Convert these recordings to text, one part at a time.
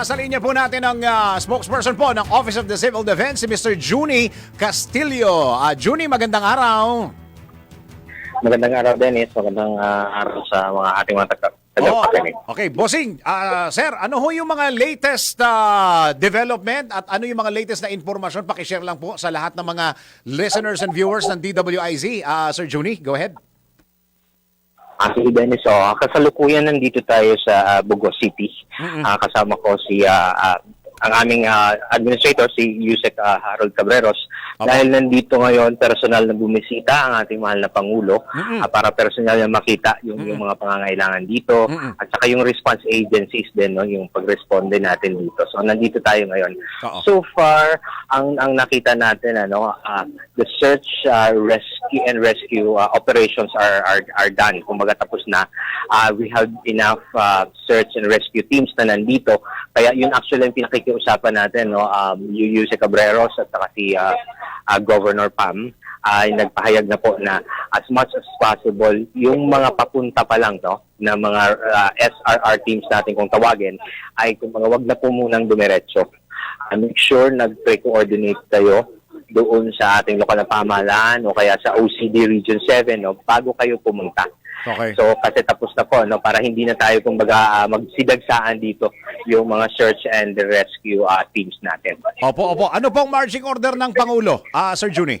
nasa linya po natin ang ah, spokesperson po ng Office of the Civil Defense, si Mr. Juni Castillo. Ah, Juni, magandang araw. Magandang araw, Dennis. Magandang ah, araw sa mga ating mga taga- Oh, okay, bossing. ah, sir, ano ho yung mga latest ah, development at ano yung mga latest na informasyon? Pakishare lang po sa lahat ng mga listeners and viewers ng DWIZ. Ah, sir Juni, go ahead. Sige, Dennis. So, ah, kasalukuyan nandito tayo sa ah, Bugo City. Mm-mm. Ah, kasama ko si ah, ah, ang aming ah, administrator, si Yusek ah, Harold Cabreros. Opo. Dahil nandito ngayon, personal na bumisita ang ating mahal na Pangulo Mm-mm. ah, para personal na makita yung, yung mga pangangailangan dito Mm-mm. at saka yung response agencies din, no, yung pag-responde natin dito. So, nandito tayo ngayon. Oo. So far, ang ang nakita natin ano, ah, the search, ah, rescue and rescue ah, operations are are are done. Kumbaga tapos na. Ah, we have enough ah, search and rescue teams na nandito. Kaya yun actually ang pinakikiusapan natin no, um yung si Cabreros at saka si ah, ah, Governor Pam ay nagpahayag na po na as much as possible yung mga papunta pa lang no? Na mga ah, SRR teams natin kung tawagin ay kung mga wag na po munang dumiretso. Uh, make sure nag-pre-coordinate kayo doon sa ating lokal na pamahalaan o kaya sa OCD Region 7 no, bago kayo pumunta. Okay. So kasi tapos na po no, para hindi na tayo kumbaga ah, magsidagsaan dito yung mga search and rescue ah, teams natin. Opo, opo. Ano pong marching order ng Pangulo, ah, Sir Juni?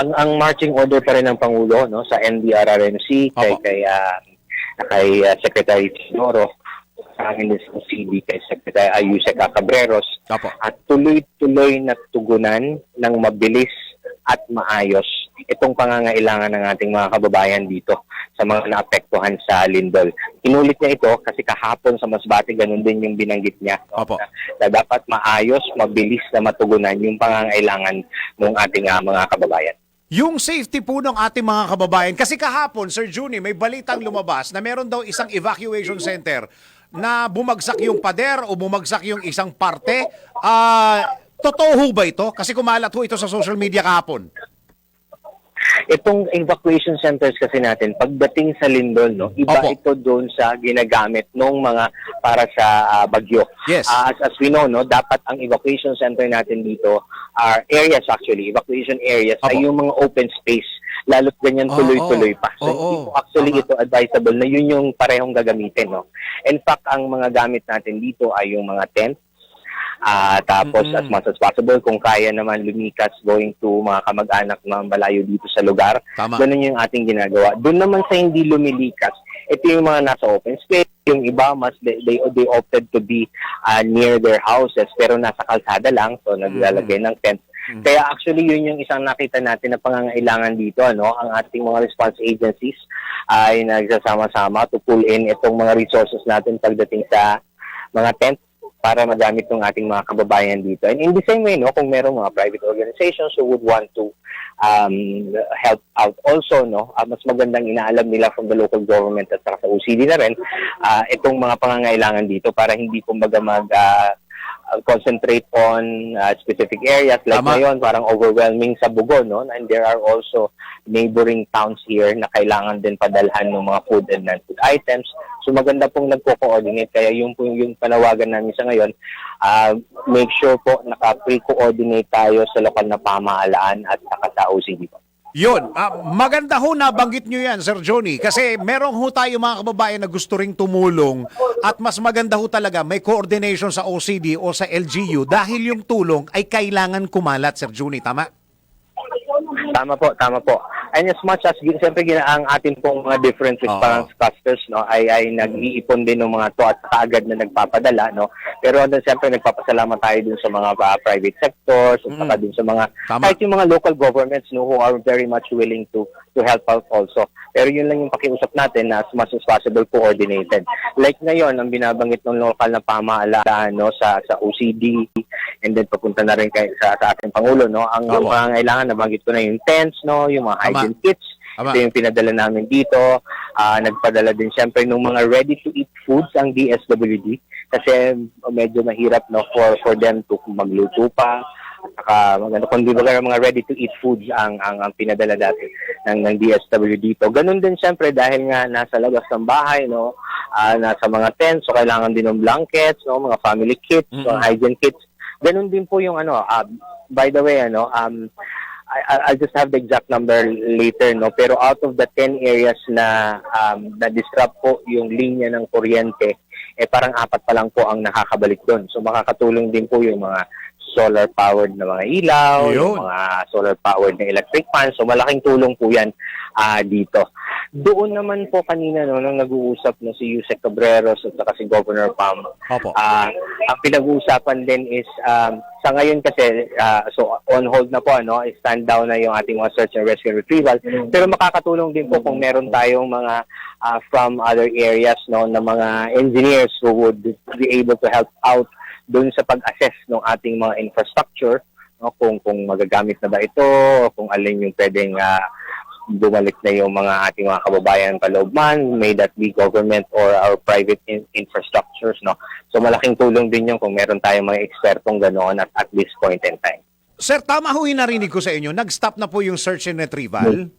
Ang ang marching order pa rin ng Pangulo no sa NDRRMC kay Opo. kay ah, kay ah, Secretary Tinoro sa akin din sa OCD kay Secretary Ayusek Cabreros Opo. at tuloy-tuloy na tugunan ng mabilis at maayos itong pangangailangan ng ating mga kababayan dito sa mga naapektuhan sa Lindol. Inulit niya ito kasi kahapon sa Masbate ganun din yung binanggit niya. no, Opo. Na, na dapat maayos, mabilis na matugunan yung pangangailangan ng ating ah, mga kababayan. Yung safety po ng ating mga kababayan, kasi kahapon, Sir Juni, may balitang lumabas na meron daw isang evacuation center na bumagsak yung pader o bumagsak yung isang parte. Ah, totoo ho ba ito? Kasi kumalat ho ito sa social media kahapon. Itong evacuation centers kasi natin, pagdating sa Lindol, no, iba Opo. ito doon sa ginagamit ng mga para sa ah, bagyo. Yes. Ah, as, as we know, no, dapat ang evacuation center natin dito are areas actually, evacuation areas Opo. ay yung mga open space. Lalo't ganyan Oo. tuloy-tuloy pa. So, hindi po actually Tama. ito advisable na yun yung parehong gagamitin. No? In fact, ang mga gamit natin dito ay yung mga tent, Ah, tapos Mm-mm. as much as possible kung kaya naman lumikas going to mga kamag-anak na malayo dito sa lugar, Tama. ganun yung ating ginagawa. Doon naman sa hindi lumilikas, ito yung mga nasa open space, yung iba mas they, they, they opted to be ah, near their houses pero nasa kalsada lang, so naglalagay ng tent. Mm. Kaya actually yun yung isang nakita natin na pangangailangan dito, ano, ang ating mga response agencies ay nagsasama-sama to pull in itong mga resources natin pagdating sa mga tent para magamit ng ating mga kababayan dito. And in the same way, no, kung merong mga private organizations who would want to um, help out also, no, ah, mas magandang inaalam nila from the local government at saka sa OCD na rin, ah, itong mga pangangailangan dito para hindi kumbaga mag ah, concentrate on ah, specific areas like Tama. ngayon parang overwhelming sa Bugo no and there are also neighboring towns here na kailangan din padalhan ng mga food and non-food items so maganda pong nagko-coordinate kaya yung po yung panawagan namin sa ngayon ah, make sure po naka-pre-coordinate tayo sa lokal na pamahalaan at saka sa OCD po. Yun, ah, maganda ho na banggit nyo yan, Sir Johnny, kasi merong ho tayo mga kababayan na gusto ring tumulong at mas maganda ho talaga may coordination sa OCD o sa LGU dahil yung tulong ay kailangan kumalat, Sir Johnny, tama? Tama po, tama po. And as much as siyempre ang atin pong mga different response clusters no ay ay nag-iipon din ng mga to at kaagad na nagpapadala no. Pero ano siyempre nagpapasalamat tayo dun sa mga ah, private sectors at saka dun sa mga Tama. kahit yung mga local governments no who are very much willing to to help out also. Pero yun lang yung pakiusap natin na as much as possible coordinated. Like ngayon ang binabanggit ng local na pamahalaan no sa sa OCD and then papunta na rin kay sa, sa ating pangulo no? Ang Tama. pangangailangan nabanggit ko na yung tents no? Yung mga hygiene kits. Tama. ito yung pinadala namin dito. Ah, nagpadala din siyempre ng mga ready to eat foods ang DSWD kasi medyo mahirap no? For for them to magluto pa. Saka maganda kung di ba mga ready to eat foods ang ang, ang pinadala dati ng ng DSW dito. Ganun din syempre dahil nga nasa labas ng bahay no, ah, nasa mga tents. So kailangan din ng blankets, no, mga family kits, Mhm. mga hygiene kits. Ganun din po yung ano, ah, by the way ano, um I, I- I'll just have the exact number later, no? Pero out of the 10 areas na um, na-disrupt po yung linya ng kuryente, eh parang apat pa lang po ang nakakabalik doon. So makakatulong din po yung mga solar-powered na mga ilaw, Yun. yung mga solar-powered na electric fan. So malaking tulong po yan ah, dito. Doon naman po kanina no, nung nag-uusap na si Yusek Cabreros at saka si Governor Pam, Opo. Ah, ang pinag-uusapan din is um, sa ngayon kasi ah, so on hold na po ano, stand down na yung ating mga search and rescue retrieval. Pero makakatulong din po kung meron tayong mga ah, from other areas no na mga engineers who would be able to help out doon sa pag-assess ng ating mga infrastructure no kung kung magagamit na ba ito kung alin yung pwedeng ah, bumalik na yung mga ating mga kababayan paloob man, may that be government or our private in- infrastructures, no? So malaking tulong din yung kung meron tayong mga ekspertong ganoon at, at this point in time. Sir, tama ho yung narinig ko sa inyo. Nag-stop na po yung search and retrieval.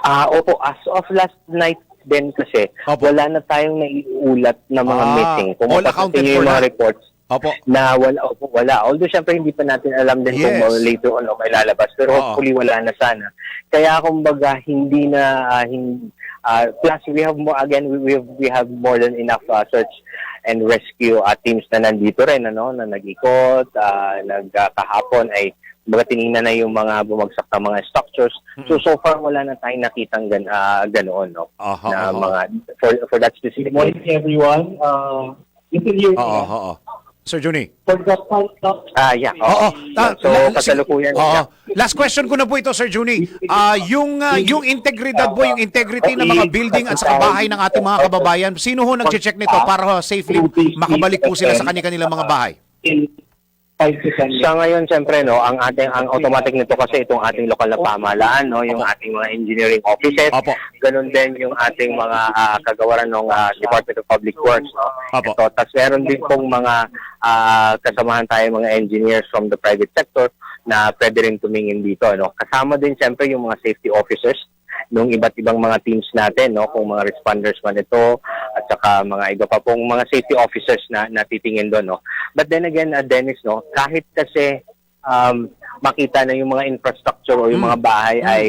Ah, opo, as of last night din kasi, Opo. wala na tayong naiulat na mga Ah, missing. Kung all accounted niyo for yung mga na. reports, Opo. na wala, opo, wala. Although syempre hindi pa natin alam din kung Yes. later on o may lalabas. Pero Oo. hopefully wala na sana. Kaya kumbaga hindi na ah, hin- ah, plus we have more again we we have, we have more than enough ah, search and rescue ah, teams na nandito rin ano na nag-ikot, ah, nagkahapon ay kumbaga tiningnan na yung mga bumagsak na mga structures. So so far wala na tayong nakitang gan, ah, ganoon no. Aha, na aha. mga for for that specific Good morning everyone. Uh, this is your Oo, oo. Sir Juni. for the. Ah, yeah. Oo. Ta- so, la- kasalukuyan. Oo. yeah. Last question ko na po ito, Sir Juni. Ah, yung ah, yung integridad po, yung integrity ng mga building at saka bahay ng ating mga kababayan, sino ho nag-check nito para safely makabalik po sila sa kanilang mga bahay? In 5 to 10 minutes. Sa ngayon, siyempre, no, ang ating ang automatic nito kasi itong ating lokal na pamahalaan, no, yung ating mga engineering offices, Opo. ganun din yung ating mga ah, kagawaran ng ah, Department of Public Works, no. Opo. Ito, tas meron din pong mga ah, kasamahan tayo mga engineers from the private sector na pwede rin tumingin dito, no. Kasama din siyempre yung mga safety officers nung iba't ibang mga teams natin, no, kung mga responders man ito, at saka mga iba pa pong mga safety officers na natitingin doon, no. But then again, uh, Dennis, no, kahit kasi um, makita na yung mga infrastructure o yung Mm. mga bahay Mm. ay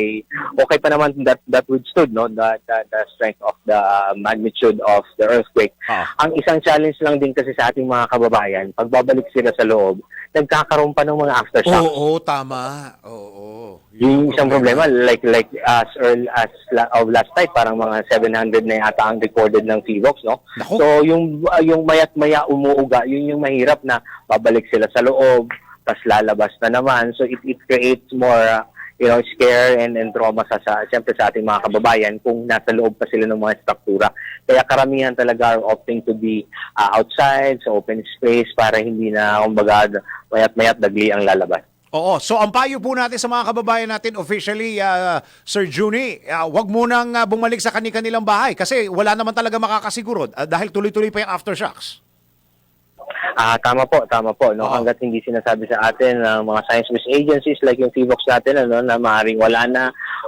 okay pa naman that that withstood, no, the, the, the strength of the uh, magnitude of the earthquake. Ah. Ang isang challenge lang din kasi sa ating mga kababayan, pagbabalik sila sa loob, nagkakaroon pa ng mga aftershocks. Oo, tama. Oo. Yung isang problema, like like as early as la- of last night, parang mga 700 na yata ang recorded ng PVOX, no? Naku. So yung uh, yung mayat maya umuuga, yun yung mahirap na babalik sila sa loob, tas lalabas na naman. So it it creates more uh, you know, scare and, and trauma sa, sa siyempre sa ating mga kababayan kung nasa loob pa sila ng mga struktura. Kaya karamihan talaga are opting to be uh, outside, sa open space, para hindi na, kumbaga, mayat-mayat dagli ang lalabas. Oo. So ang payo po natin sa mga kababayan natin officially, ah, Sir Juni, ah, wag munang ah, bumalik sa kanilang bahay kasi wala naman talaga makakasiguro ah, dahil tuloy-tuloy pa yung aftershocks. Ah, tama po, tama po. No, Oo. hangga't hindi sinasabi sa atin ng mga science-based agencies like yung PVOX natin ano na maaring wala na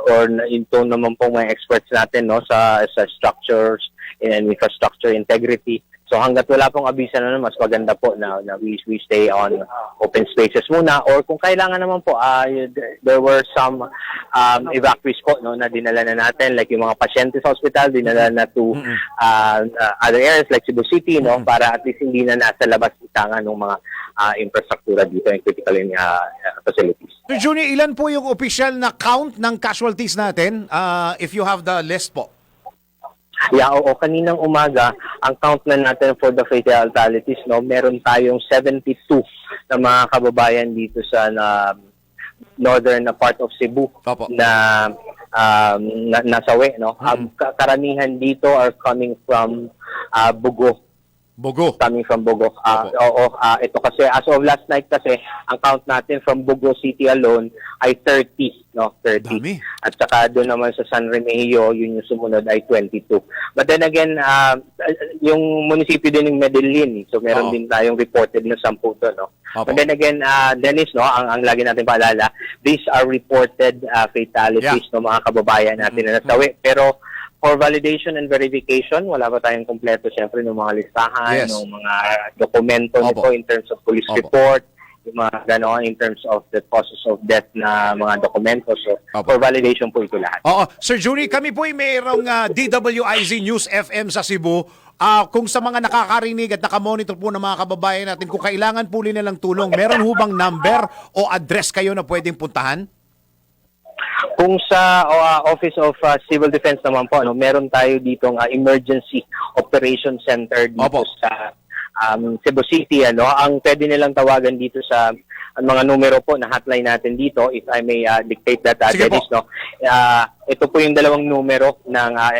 or na, ito naman po mga experts natin no sa sa structures and infrastructure integrity. So hangga't wala pong abisa na mas maganda po na, na we, we stay on open spaces muna or kung kailangan naman po ah there, were some um, evacuees po no na dinala na natin like yung mga pasyente sa hospital dinala na to uh, uh, other areas like Cebu City no para at least hindi na nasa labas itangan ng mga uh, infrastruktura dito and critical in, uh, uh, facilities. Sir Juni, ilan po yung official na count ng casualties natin ah, if you have the list po? Yeah, oo, kaninang umaga, ang count na natin for the fatalities, no, meron tayong 72 na mga kababayan dito sa na, northern na part of Cebu Opo. na um, na, nasawi, no. Mhm. Ang ka- karamihan dito are coming from uh, Bugo Bogo. coming from Bogo. Opo. oo, ah, ito kasi as of last night kasi ang count natin from Bogo City alone ay 30, no? 30. Dami. At saka doon naman sa San Remigio, yun yung sumunod ay 22. But then again, ah, yung munisipyo din ng Medellin, so Oo. meron din tayong reported na 10 doon, no? Opo. But then again, ah, Dennis, no, ang, ang lagi natin paalala, these are reported ah, fatalities no mga kababayan natin na nasawi. Pero for validation and verification, wala pa tayong kompleto siyempre ng mga listahan, Yes. ng mga dokumento Opo. nito in terms of police Opo. report, yung mga gano'n in terms of the causes of death na mga dokumento. So, Opo. for validation po ito lahat. Oo. Sir Junie, kami po ay mayroong ah, DWIZ News FM sa Cebu. Ah, kung sa mga nakakarinig at nakamonitor po ng mga kababayan natin, kung kailangan po nila ng tulong, meron hubang number o address kayo na pwedeng puntahan? Kung sa uh, Office of uh, Civil Defense naman po, ano, meron tayo dito ng Emergency Operation Center dito Opo. sa um, Cebu City. Ano, ang pwede nilang tawagan dito sa ang mga numero po na hotline natin dito, if I may uh, dictate that, uh. Dennis, no? Uh, ito po yung dalawang numero ng uh,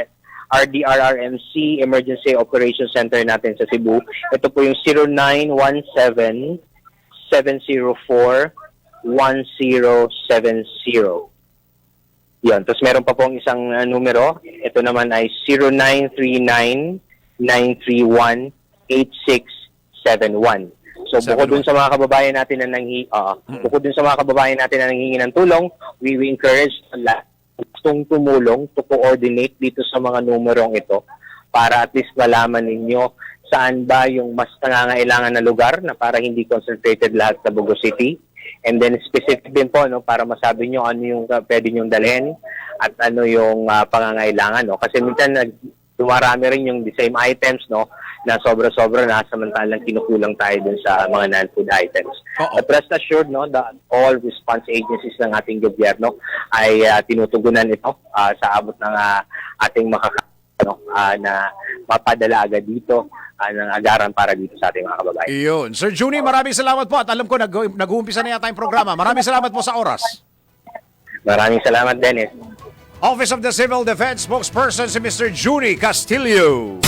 RDRRMC Emergency Operation Center natin sa Cebu. Ito po yung 0917 704 1070. Yun. Tapos meron pa pong isang uh, numero. Ito naman ay 0939-931-8671. So bukod dun sa mga kababayan natin na nanghi, uh, bukod dun sa mga kababayan natin na nanghingi ng tulong, we will encourage lahat gustong tumulong to coordinate dito sa mga numerong ito para at least malaman ninyo saan ba yung mas nangangailangan na lugar na para hindi concentrated lahat sa Bogo City. And then specific din po no para masabi nyo ano yung uh, pwede nyong dalhin at ano yung uh, pangangailangan no kasi minsan nag dumarami rin yung the same items no na sobra-sobra na samantalang kinukulang tayo dun sa mga non-food items. Oo. But rest assured no that all response agencies ng ating gobyerno ay uh, tinutugunan ito uh, sa abot ng uh, ating makaka no, uh, na mapadala agad dito ng agaran para dito sa ating mga kababayan. Iyon. Sir Junie, maraming salamat po at alam ko nag- nag-uumpisa na yata yung programa. Maraming salamat po sa oras. Maraming salamat, Dennis. Office of the Civil Defense spokesperson si Mr. Junie Castillo.